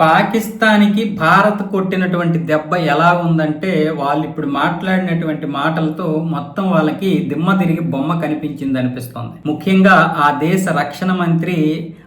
పాకిస్తాన్కి భారత్ కొట్టినటువంటి దెబ్బ ఎలా ఉందంటే వాళ్ళు ఇప్పుడు మాట్లాడినటువంటి మాటలతో మొత్తం వాళ్ళకి దిమ్మ తిరిగి బొమ్మ కనిపించింది అనిపిస్తోంది ముఖ్యంగా ఆ దేశ రక్షణ మంత్రి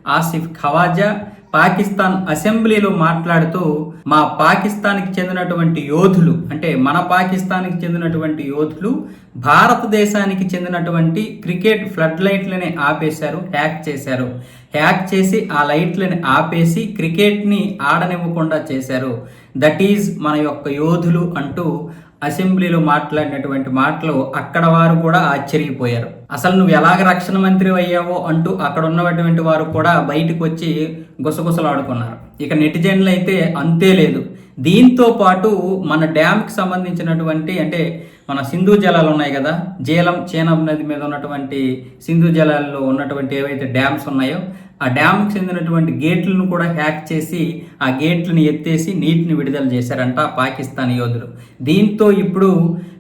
ఆసిఫ్ ఖవాజా పాకిస్తాన్ అసెంబ్లీలో మాట్లాడుతూ మా పాకిస్తాన్కి చెందినటువంటి యోధులు అంటే మన పాకిస్తాన్కి చెందినటువంటి యోధులు భారతదేశానికి చెందినటువంటి క్రికెట్ ఫ్లడ్ లైట్లని ఆపేశారు హ్యాక్ చేశారు. హ్యాక్ చేసి ఆ లైట్లని ఆపేసి క్రికెట్ని ఆడనివ్వకుండా చేశారు. దట్ ఈజ్ మన యొక్క యోధులు అంటూ అసెంబ్లీలో మాట్లాడినటువంటి మాటలు అక్కడ వారు కూడా ఆశ్చర్యపోయారు. అసలు నువ్వు ఎలాగ రక్షణ మంత్రి అయ్యావో అంటూ అక్కడ ఉన్నటువంటి వారు కూడా బయటకు వచ్చి గుసగుసలాడుకున్నారు. ఇక నెటిజన్లు అయితే అంతే లేదు. దీంతో పాటు మన డ్యామ్కి సంబంధించినటువంటి అంటే మన సింధు జలాలు ఉన్నాయి కదా జీలం చేనం నది మీద ఉన్నటువంటి సింధు జలాల్లో ఉన్నటువంటి ఏవైతే డ్యామ్స్ ఉన్నాయో ఆ డ్యామ్కి చెందినటువంటి గేట్లను కూడా హ్యాక్ చేసి ఆ గేట్లను ఎత్తేసి నీటిని విడుదల చేశారంట పాకిస్తాన్ యోధులు. దీంతో ఇప్పుడు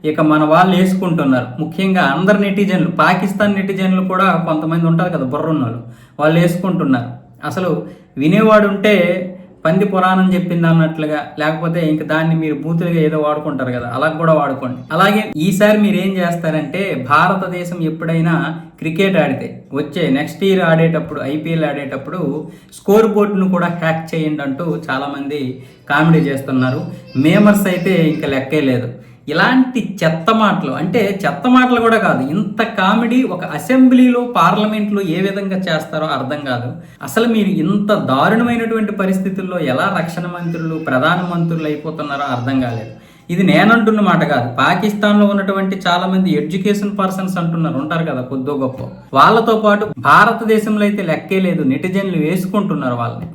ఇక మన వాళ్ళు వేసుకుంటున్నారు. ముఖ్యంగా అందరు నెటిజన్లు పాకిస్తాన్ నెటిజన్లు కూడా కొంతమంది ఉంటారు కదా బుర్రున్నోళ్ళు వాళ్ళు వేసుకుంటున్నారు. అసలు వినేవాడు ఉంటే పంది పురాణం చెప్పింది అన్నట్లుగా లేకపోతే ఇంక దాన్ని మీరు బూతులుగా ఏదో వాడుకుంటారు కదా అలా కూడా వాడుకోండి. అలాగే ఈసారి మీరు ఏం చేస్తారంటే భారతదేశం ఎప్పుడైనా క్రికెట్ ఆడితే వచ్చే నెక్స్ట్ ఇయర్ ఆడేటప్పుడు ఐపీఎల్ ఆడేటప్పుడు స్కోర్ బోర్డును కూడా హ్యాక్ చేయండి అంటూ చాలామంది కామెడీ చేస్తున్నారు. మేమర్స్ అయితే ఇంకా లెక్కే లేదు. ఇలాంటి చెత్త మాటలు అంటే చెత్త మాటలు కూడా కాదు ఇంత కామెడీ ఒక అసెంబ్లీలో పార్లమెంట్లో ఏ విధంగా చేస్తారో అర్థం కాదు. అసలు మీరు ఇంత దారుణమైనటువంటి పరిస్థితుల్లో ఎలా రక్షణ మంత్రులు ప్రధాన మంత్రులు అయిపోతున్నారో అర్థం కాలేదు. ఇది నేనంటున్న మాట కాదు. పాకిస్తాన్లో ఉన్నటువంటి చాలా మంది ఎడ్యుకేషన్ పర్సన్స్ అంటున్నారు ఉంటారు కదా కొద్దో గొప్ప. వాళ్ళతో పాటు భారతదేశంలో అయితే లెక్కే లేదు నెటిజన్లు వేసుకుంటున్నారు వాళ్ళని.